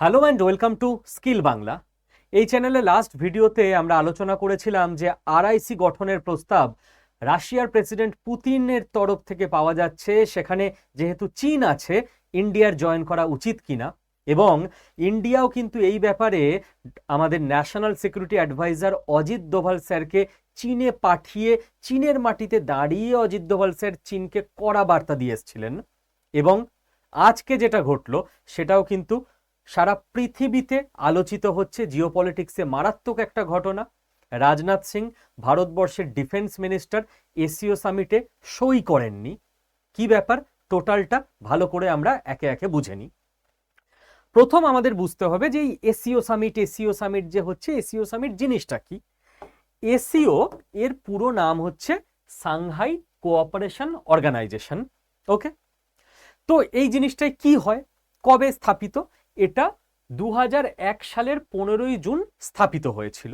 Hello and welcome to skill Bangla এই চ্যানেলে last ভিডিওতে আমরা আলোচনা করেছিলাম যে আরআইসি গঠনের প্রস্তাব রাশিয়ার প্রেসিডেন্ট পুতিনের তরফ থেকে পাওয়া যাচ্ছে। সেখানে যেহেতু চীন আছে, ইন্ডিয়ার জয়েন করা উচিত কিনা? এবং ইন্ডিয়াও কিন্তু এই ব্যাপারে আমাদের national security adviser Ajit Doval স্যারকে চীনে পাঠিয়ে, চীনের মাটিতে দাঁড়িয়ে অজিত দোভাল স্যার চীনকে কড়া বার্তা দিয়ে এসেছিলেন। এবং আজকে যেটা ঘটলো, সেটাও কিন্তু সারা পৃথিবীতে আলোচিত হচ্ছে জিওপলিটিক্সে মারাত্মক একটা ঘটনা। রাজনাথ সিং ভারতবর্ষের ডিফেন্স মিনিস্টার এসিও সামিটে সই করেননি। কি ব্যাপার? টোটালটা ভালো করে আমরা একে একে বুঝে নিই। প্রথম আমাদের বুঝতে হবে যে এই এসিও সামিট এসিও সামিট যে হচ্ছে, এসিও সামিট জিনিসটা কি? এসিও এর পুরো নাম হচ্ছে সাংহাই কোঅপারেশন অর্গানাইজেশন। ওকে? তো এই জিনিসটাই কি হয়? কবে স্থাপিত? এটা দু হাজার এক সালের পনেরোই জুন স্থাপিত হয়েছিল।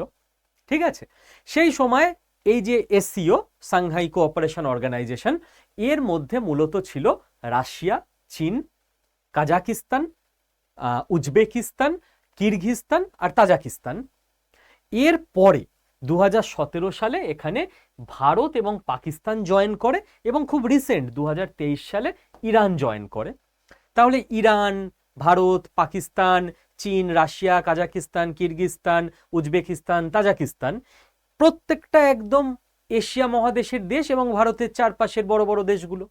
ঠিক আছে? সেই সময় এই যে এসসিও, সাংহাই কোঅপারেশন অর্গানাইজেশন, এর মধ্যে মূলত ছিল রাশিয়া, চীন, কাজাকিস্তান উজবেকিস্তান কিরগিস্তান আর তাজাকিস্তান। এর পরে দু হাজার সতেরো সালে এখানে ভারত এবং পাকিস্তান জয়েন করে এবং খুব রিসেন্ট দু হাজার তেইশ সালে ইরান জয়েন করে। তাহলে ইরান ভারত, পাকিস্তান, চীন, Russia Kazakhstan Kyrgyzstan, Uzbekistan, Tajikistan প্রত্যেকটা একদম এশিয়া মহাদেশের দেশ এবং ভারতের চারপাশের বড় বড় দেশগুলো।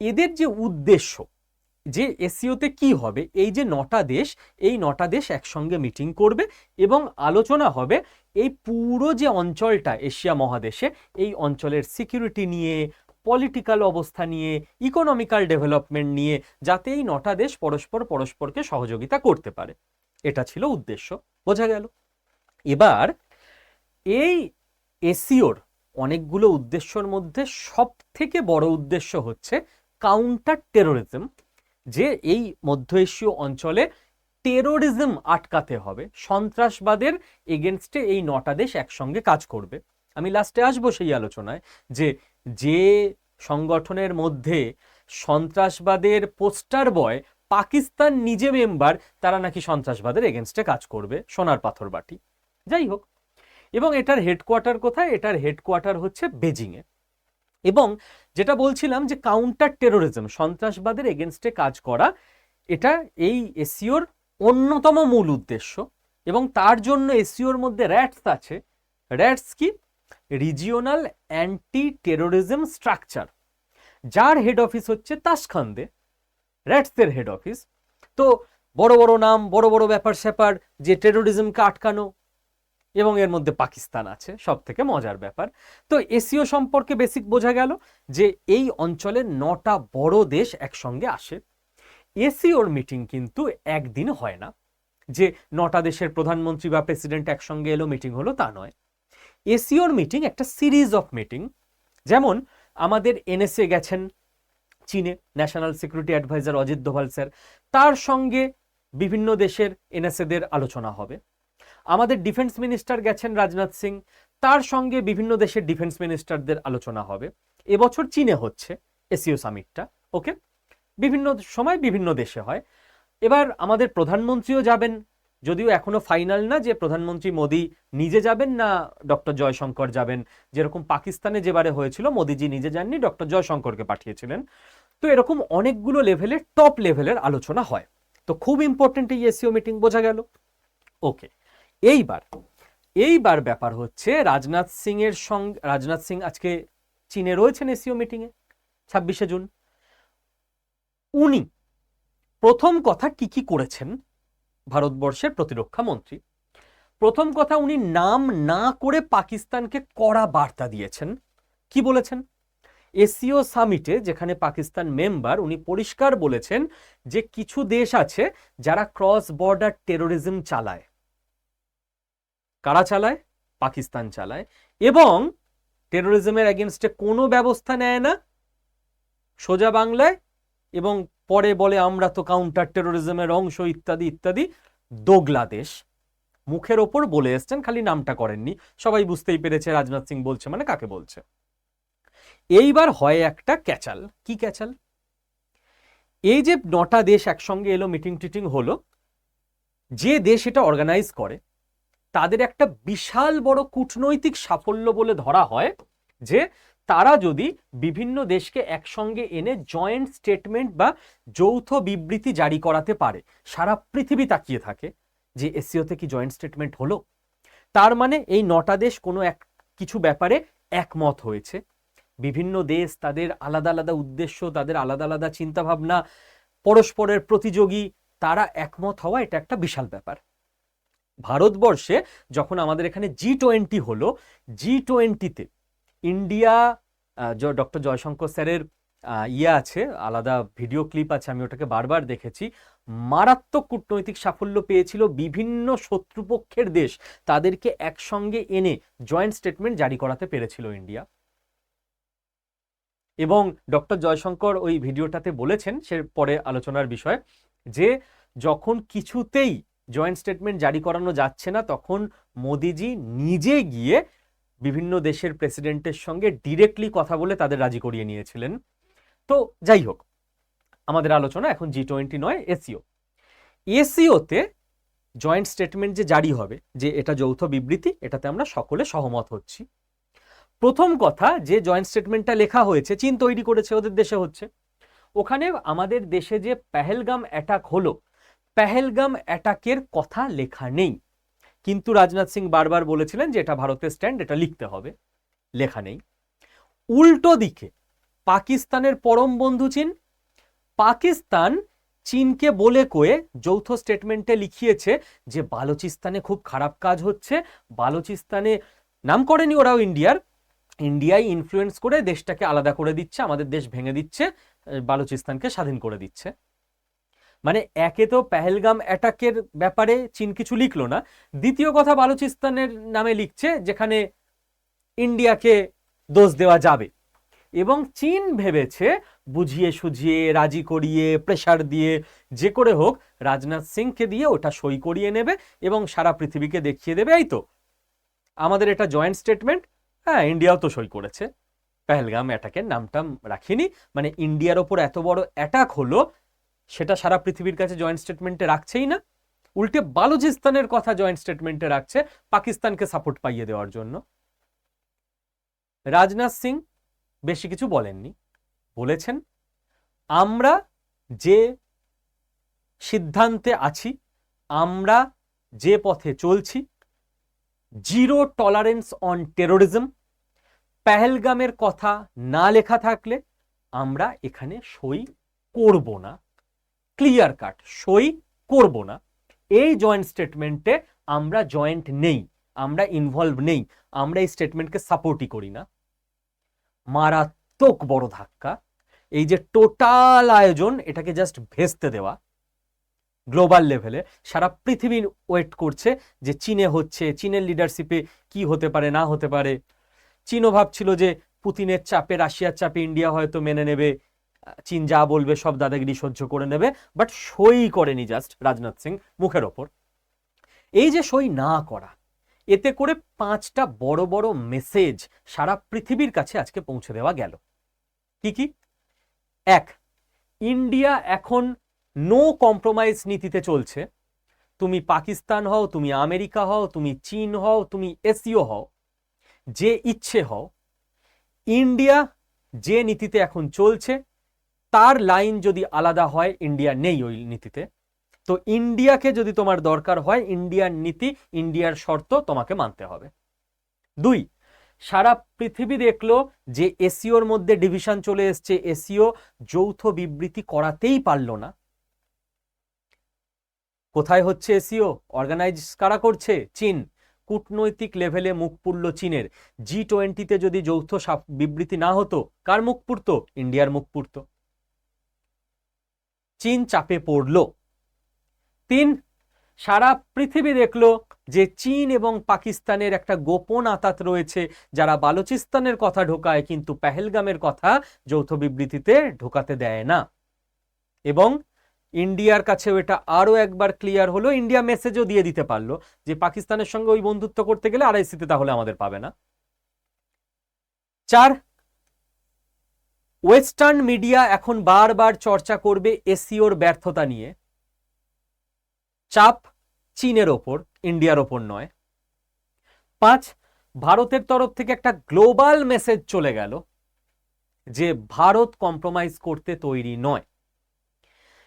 এদের যে উদ্দেশ্য, যে এসিওতে কি হবে, এই যে নটা দেশ, এই নটা দেশ একসঙ্গে মিটিং করবে এবং আলোচনা হবে এই পুরো যে অঞ্চলটা এশিয়া মহাদেশে, এই অঞ্চলের সিকিউরিটি নিয়ে পলিটিক্যাল অবস্থা নিয়ে ইকোনমিক্যাল ডেভেলপমেন্ট নিয়ে যাতে এই নটা দেশ পরস্পর পরস্পরকে সহযোগিতা করতে পারে। এটা ছিল উদ্দেশ্য, বোঝা গেল। এবার, এই এসিওর অনেকগুলো উদ্দেশ্যর মধ্যে সব থেকে বড় উদ্দেশ্য হচ্ছে কাউন্টার টেরোরিজম যে এই মধ্য এশীয় অঞ্চলে টেরোরিজম আটকাতে হবে। সন্ত্রাসবাদের এগেনস্টে এই নটা দেশ একসঙ্গে কাজ করবে। আমি লাস্টে আসব সেই আলোচনায় যে যে সংগঠনের মধ্যে সন্ত্রাসবাদের পোস্টার বয় পাকিস্তান নিজে মেম্বার তারা নাকি সন্ত্রাসবাদের এগেনস্টে কাজ করবে, সোনার পাথর বাটি। যাই হোক, এবং এটার হেডকোয়ার্টার কোথায়? এটার হেডকোয়ার্টার হচ্ছে বেজিংয়ে। এবং যেটা বলছিলাম যে কাউন্টার টেরোরিজম সন্ত্রাসবাদের এগেনস্টে কাজ করা, এটা এই এসিওর অন্যতম মূল উদ্দেশ্য। এবং তার জন্য এসিওর মধ্যে র্যাটস আছে। র্যাটস কি? রিজিওনাল অ্যান্টি টেরোরিজম স্ট্রাকচার যার হেড অফিস হচ্ছে তাসখান্দে র্যাটসের হেড অফিস তো বড় বড় নাম, বড় বড় ব্যাপার স্যাপার, যে টেরোরিজমকে আটকানো, এবং এর মধ্যে পাকিস্তান আছে সব থেকে মজার ব্যাপার। তো এসিও সম্পর্কে বেসিক বোঝা গেল যে এই অঞ্চলে নটা বড় দেশ একসঙ্গে আসে। এসিওর মিটিং কিন্তু একদিন হয় না। যে নটা দেশের প্রধানমন্ত্রী বা প্রেসিডেন্ট একসঙ্গে এলো মিটিং হলো তা নয়। এসিওর মিটিং একটা সিরিজ অফ মিটিং যেমন আমাদের এনএসএ গেছেন চীনে national security adviser Ajit Doval sir, তার সঙ্গে বিভিন্ন দেশের এনএসএদের আলোচনা হবে। আমাদের ডিফেন্স মিনিস্টার গেছেন রাজনাথ সিং, তার সঙ্গে বিভিন্ন দেশের ডিফেন্স মিনিস্টারদের আলোচনা হবে। এবছর চীনে হচ্ছে এসিও সামিটটা ওকে বিভিন্ন সময় বিভিন্ন দেশে হয়। এবার আমাদের প্রধানমন্ত্রীও যাবেন যদিও এখনও ফাইনাল না যে প্রধানমন্ত্রী মোদী নিজে যাবেন না ডক্টর জয়শঙ্কর যাবেন, যেরকম পাকিস্তানে যেবারে হয়েছিল, মোদিজি নিজে যাননি, ডক্টর জয়শঙ্করকে পাঠিয়েছিলেন। তো এরকম অনেকগুলো লেভেলের টপ লেভেলের আলোচনা হয়। তো খুব ইম্পর্টেন্ট এই এসিও মিটিং বোঝা গেল। ওকে এইবার এইবার ব্যাপার হচ্ছে রাজনাথ সিং এর সঙ্গে, রাজনাথ সিং আজকে চীনে রয়েছেন এসিও মিটিংয়ে ছাব্বিশে জুন। উনি প্রথম কথা কি কি করেছেন? ভারতবর্ষের প্রতিরক্ষা মন্ত্রী। প্রথম কথা, উনি নাম না করে পাকিস্তানকে কড়া বার্তা দিয়েছেন। কি বলেছেন? এসিও সামিটে, যেখানে পাকিস্তান মেম্বার, উনি পরিষ্কার বলেছেন যে কিছু দেশ আছে যারা ক্রস বর্ডার টেরোরিজম চালায়। কারা চালায়? পাকিস্তান চালায়। এবং টেরোরিজমের এগেনস্টে কোনো ব্যবস্থা নেয় না। সোজা বাংলায় এবং পরে বলে আমরা তো কাউন্টার টেরোরিজমের অংশ, ইত্যাদি ইত্যাদি। দোগলা দেশ। মুখের ওপর বলে এসছেন, খালি নামটা করেননি। সবাই বুঝতেই পেরেছে, রাজনাথ সিং বলছে মানে কাকে বলছে। এইবার হয় একটা ক্যাচাল। কি ক্যাচাল? এই যে নটা দেশ একসঙ্গে এলো মিটিং টিটিং হলো, যে দেশ এটা অর্গানাইজ করে, তাদের একটা বিশাল বড় কূটনৈতিক সাফল্য বলে ধরা হয় যে তারা যদি বিভিন্ন দেশকে একসঙ্গে এনে জয়েন্ট স্টেটমেন্ট বা যৌথ বিবৃতি জারি করাতে পারে, সারা পৃথিবী তাকিয়ে থাকে যে এসিওতে কি জয়েন্ট স্টেটমেন্ট হলো। তার মানে এই নটা দেশ কোনো এক, কিছু ব্যাপারে একমত হয়েছে। বিভিন্ন দেশ তাদের আলাদা আলাদা উদ্দেশ্য, তাদের আলাদা আলাদা চিন্তাভাবনা, পরস্পরের প্রতিযোগী, তারা একমত হওয়া এটা একটা বিশাল ব্যাপার। ভারতবর্ষে যখন আমাদের এখানে জি টোয়েন্টি হলো জি টোয়েন্টিতে ইন্ডিয়া ডক্টর জয়শঙ্কর স্যারের ইয়ে আছে, আলাদা ভিডিও ক্লিপ আছে, আমি ওটাকে বারবার দেখেছি। মারাত্মক কূটনৈতিক সাফল্য পেয়েছিল বিভিন্ন শত্রুপক্ষের দেশ। তাদেরকে একসঙ্গে এনে জয়েন্ট স্টেটমেন্ট জারি করাতে পেরেছিল ইন্ডিয়া। এবং ডক্টর জয়শঙ্কর ওই ভিডিওটাতে বলেছেন, সে পরে আলোচনার বিষয়, যে যখন কিছুতেই জয়েন্ট স্টেটমেন্ট জারি করানো যাচ্ছে না, তখন মোদিজি নিজে গিয়ে বিভিন্ন দেশের প্রেসিডেন্টের সঙ্গে ডিরেক্টলি কথা বলে তাদের রাজি করিয়ে নিয়েছিলেন। তো যাই হোক, আমাদের আলোচনা এখন জি টোয়েন্টি নয় এসিও এসিওতে জয়েন্ট স্টেটমেন্ট যে জারি হবে, যে এটা যৌথ বিবৃতি, এটাতে আমরা সকলে সহমত হচ্ছি। প্রথম কথা, যে জয়েন্ট স্টেটমেন্টটা লেখা হয়েছে, চীন তৈরি করেছে, ওদের দেশে হচ্ছে। ওখানে আমাদের দেশে যে পেহেলগাম অ্যাটাক হলো, পেহেলগাম অ্যাটাকের কথা লেখা নেই। কিন্তু রাজনাথ সিং বারবার বলেছিলেন যে এটা ভারতের স্ট্যান্ড এটা লিখতে হবে। লেখা নেই। উল্টো দিকে, পাকিস্তানের পরম বন্ধু চীন। পাকিস্তান চীনকে বলে কয়ে যৌথ স্টেটমেন্টে লিখিয়েছে যে বালুচিস্তানে খুব খারাপ কাজ হচ্ছে। বালুচিস্তানে নাম করেনি ওরাও ইন্ডিয়ার। ইন্ডিয়ায় ইনফ্লুয়েন্স করে দেশটাকে আলাদা করে দিচ্ছে, আমাদের দেশ ভেঙে দিচ্ছে, বালুচিস্তানকে স্বাধীন করে দিচ্ছে। মানে একে তো পেহেলগাম অ্যাটাকের ব্যাপারে চীন কিছু লিখলো না। দ্বিতীয় কথা, বালুচিস্তানের নামে লিখছে যেখানে ইন্ডিয়াকে দোষ দেওয়া যাবে। এবং চীন ভেবেছে বুঝিয়ে সুঝিয়ে, রাজি করিয়ে, প্রেসার দিয়ে, যে করে হোক, রাজনাথ সিংকে দিয়ে ওটা সই করিয়ে নেবে এবং সারা পৃথিবীকে দেখিয়ে দেবে। এই তো, আমাদের এটা জয়েন্ট স্টেটমেন্ট। হ্যাঁ ইন্ডিয়াও তো সই করেছে। পেহেলগাম অ্যাটাকের নামটাম রাখিনি। মানে ইন্ডিয়ার ওপর এত বড় অ্যাটাক হলো সেটা সারা পৃথিবীর কাছে জয়েন্ট স্টেটমেন্টে রাখছেই না। উল্টে বালুচিস্তানের কথা জয়েন্ট স্টেটমেন্টে রাখছে, পাকিস্তানকে সাপোর্ট পাইয়ে দেওয়ার জন্য। রাজনাথ সিং বেশি কিছু বলেননি। বলেছেন, আমরা যে সিদ্ধান্তে আছি, আমরা যে পথে চলছি জিরো টলারেন্স অন টেরোরিজম পেহেলগামের কথা না লেখা থাকলে আমরা এখানে সই করব না। ক্লিয়ার কাট সই করব না। এই জয়েন্ট স্টেটমেন্টে আমরা জয়েন্ট নেই, আমরা ইনভলভ নেই, আমরা এই স্টেটমেন্টকে সাপোর্টই করি না। মারাত্মক বড় ধাক্কা। এই যে টোটাল আয়োজন, এটাকে জাস্ট ভেস্তে দেওয়া। গ্লোবাল লেভেলে সারা পৃথিবী ওয়েট করছে যে চীনে হচ্ছে, চীনের লিডারশিপে কি হতে পারে, না হতে পারে। চীনও ভাবছিল যে পুতিনের চাপে, রাশিয়ার চাপে ইন্ডিয়া হয়তো মেনে নেবে। চীন যা বলবে সব দাদাগিরি সহ্য করে নেবে বাট সই করেনি জাস্ট রাজনাথ সিং মুখের ওপর। এই যে সই না করা, এতে করে পাঁচটা বড় বড় মেসেজ সারা পৃথিবীর কাছে আজকে পৌঁছে দেওয়া গেল। কি কি? এক, ইন্ডিয়া এখন নো কম্প্রোমাইজ নীতিতে চলছে। তুমি পাকিস্তান হও, তুমি আমেরিকা হও, তুমি চীন হও, তুমি এসিও হও, যে ইচ্ছে হও, ইন্ডিয়া যে নীতিতে এখন চলছে তার লাইন যদি আলাদা হয়, ইন্ডিয়া নেই ওই নীতিতে। তো ইন্ডিয়াকে যদি তোমার দরকার হয়, ইন্ডিয়ার নীতি, ইন্ডিয়ার শর্ত তোমাকে মানতে হবে। দুই, সারা পৃথিবী দেখল যে এসিওর মধ্যে ডিভিশন চলে এসছে। এসিও যৌথ বিবৃতি করাতেই পারল না। কোথায় হচ্ছে এসিও? অর্গানাইজ কারা করছে? চীন। কূটনৈতিক লেভেলে মুখ পুড়ল চীনের। জি টোয়েন্টিতে যদি যৌথ বিবৃতি না হতো, কার মুখ পুরতো ইন্ডিয়ার মুখ পুরতো চীন চাপে পড়ল। তিন, সারা পৃথিবী দেখল যে চীন এবং পাকিস্তানের একটা গোপন আতাত রয়েছে, যারা বালুচিস্তানের কথা ঢোকায় কিন্তু পেহেলগামের কথা যৌথ বিবৃতিতে ঢোকাতে দেয় না। এবং ইন্ডিয়ার কাছেও এটা আরও একবার ক্লিয়ার হলো, ইন্ডিয়া মেসেজও দিয়ে দিতে পারল যে পাকিস্তানের সঙ্গে ওই বন্ধুত্ব করতে গেলে আড়াইসিতে তাহলে আমাদের পাবে না। চার ওয়েস্টার্ন মিডিয়া এখন বারবার চর্চা করবে এসিওর ব্যর্থতা নিয়ে। চাপ চীনের ওপর, ইন্ডিয়ার ওপর নয়। পাঁচ, ভারতের তরফ থেকে একটা গ্লোবাল মেসেজ চলে গেল যে ভারত কম্প্রোমাইজ করতে তৈরি নয়।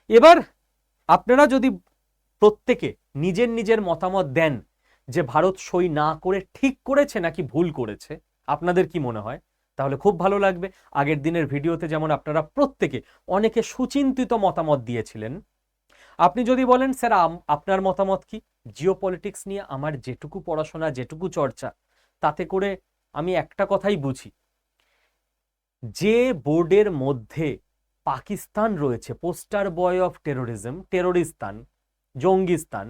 এবার আপনারা যদি প্রত্যেকে নিজের নিজের মতামত দেন যে ভারত সই না করে ঠিক করেছে নাকি ভুল করেছে, আপনাদের কি মনে হয়? তাহলে খুব ভালো লাগবে। আগের দিনের ভিডিওতে যেমন আপনারা প্রত্যেকে অনেকে সুচিন্তিত মতামত দিয়েছিলেন। আপনি যদি বলেন, স্যার আপনার মতামত কি? জিও পলিটিক্স নিয়ে আমার যেটুকু পড়াশোনা, যেটুকু চর্চা, তাতে করে আমি একটা কথাই বুঝি। যে বোর্ডের মধ্যে পাকিস্তান রয়েছে, পোস্টার বয় অফ টেরোরিজম, টেরোরিস্তান, জঙ্গিস্তান,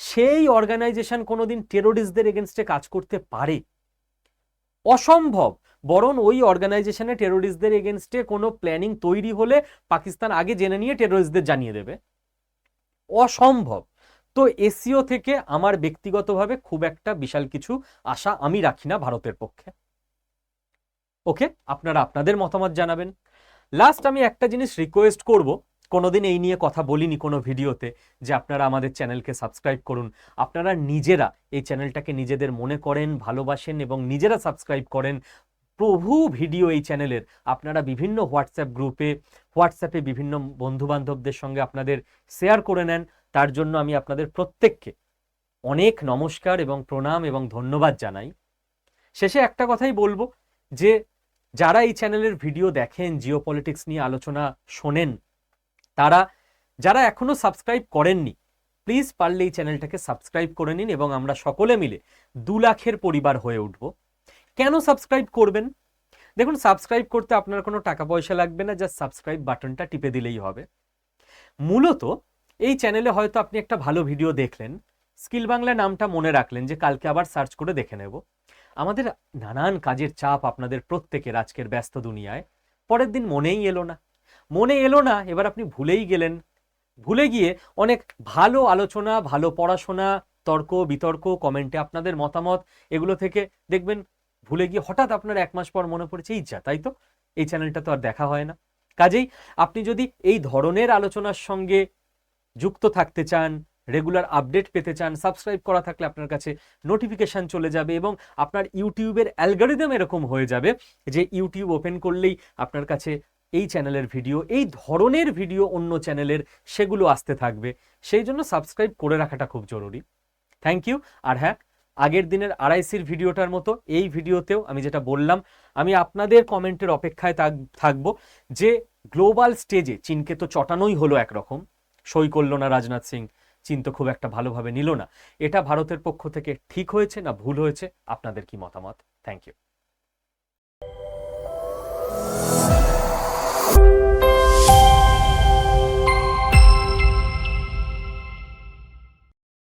সেই অর্গানাইজেশন কোনোদিন টেরোরিস্টদের এগেনস্টে কাজ করতে পারে। অসম্ভব। বরং ওই অর্গানাইজেশনে টেরোরিস্টদের এগেনস্টে কোনো প্ল্যানিং তৈরি হলে পাকিস্তান আগে জেনে নিয়ে টেরোরিস্টদের জানিয়ে দেবে। অসম্ভব। তো এসিও থেকে আমার ব্যক্তিগতভাবে খুব একটা বিশাল কিছু আশা আমি রাখি না ভারতের পক্ষে। ওকে? আপনারা আপনাদের মতামত জানাবেন। লাস্ট আমি একটা জিনিস রিকোয়েস্ট করব। কোনোদিন এই নিয়ে কথা বলিনি কোনো ভিডিওতে যে আপনারা আমাদের চ্যানেলকে সাবস্ক্রাইব করুন। আপনারা নিজেরা এই চ্যানেলটাকে নিজেদের মনে করেন, ভালোবাসেন এবং নিজেরা সাবস্ক্রাইব করেন। প্রভু ভিডিও এই চ্যানেলের। আপনারা বিভিন্ন হোয়াটসঅ্যাপ গ্রুপে, হোয়াটসঅ্যাপে বিভিন্ন বন্ধু বান্ধবদের সঙ্গে আপনাদের শেয়ার করে নেন। তার জন্য আমি আপনাদের প্রত্যেককে অনেক নমস্কার এবং প্রণাম এবং ধন্যবাদ জানাই। শেষে একটা কথাই বলব যে, যারা এই চ্যানেলের ভিডিও দেখেন জিও পলিটিক্স নিয়ে আলোচনা শোনেন তারা যারা এখনও সাবস্ক্রাইব করেননি প্লিজ পারলে এই চ্যানেলটাকে সাবস্ক্রাইব করে নিন এবং আমরা সকলে মিলে দু লাখের পরিবার হয়ে উঠব। কেন সাবস্ক্রাইব করবেন? দেখুন সাবস্ক্রাইব করতে আপনার কোনো টাকা পয়সা লাগবে না জাস্ট সাবস্ক্রাইব বাটনটা টিপে দিলেই হবে। মূলত এই চ্যানেলে হয়তো আপনি একটা ভালো ভিডিও দেখলেন, স্কিল বাংলা নামটা মনে রাখলেন যে কালকে আবার সার্চ করে দেখে নেব। আমাদের নানান কাজের চাপ আপনাদের প্রত্যেকের আজকের ব্যস্ত দুনিয়ায়, পরের দিন মনেই এলো না। মনে এলো না, এবার আপনি ভুলেই গেলেন। ভুলে গিয়ে অনেক ভালো আলোচনা, ভালো পড়াশোনা, তর্ক, বিতর্ক, কমেন্টে আপনাদের মতামত, এগুলো থেকে দেখবেন ভুলে গিয়ে হঠাৎ আপনার এক মাস পর মনে পড়েছে ইচ্ছা তাই তো? এই চ্যানেলটা তো আর দেখা হয় না। কাজেই আপনি যদি এই ধরনের আলোচনার সঙ্গে যুক্ত থাকতে চান, রেগুলার আপডেট পেতে চান, সাবস্ক্রাইব করা থাকলে আপনার কাছে নোটিফিকেশন চলে যাবে এবং আপনার ইউটিউবের অ্যালগোরিদম এরকম হয়ে যাবে যে ইউটিউব ওপেন করলেই আপনার কাছে এই চ্যানেলের ভিডিও এই ধরনের ভিডিও অন্য চ্যানেলের সেগুলো আসতে থাকবে। সেই জন্য সাবস্ক্রাইব করে রাখাটা খুব জরুরি। থ্যাংক ইউ আর হ্যাঁ আগের দিনের আড়াইসির ভিডিওটার মতো এই ভিডিওতেও আমি যেটা বললাম, আমি আপনাদের কমেন্টের অপেক্ষায় থাক- থাকব যে গ্লোবাল স্টেজে চীনকে তো চটানোই হলো একরকম। সই করল না রাজনাথ সিং, চীন তো খুব একটা ভালোভাবে নিল না। এটা ভারতের পক্ষ থেকে ঠিক হয়েছে না ভুল হয়েছে? আপনাদের কি মতামত? Thank you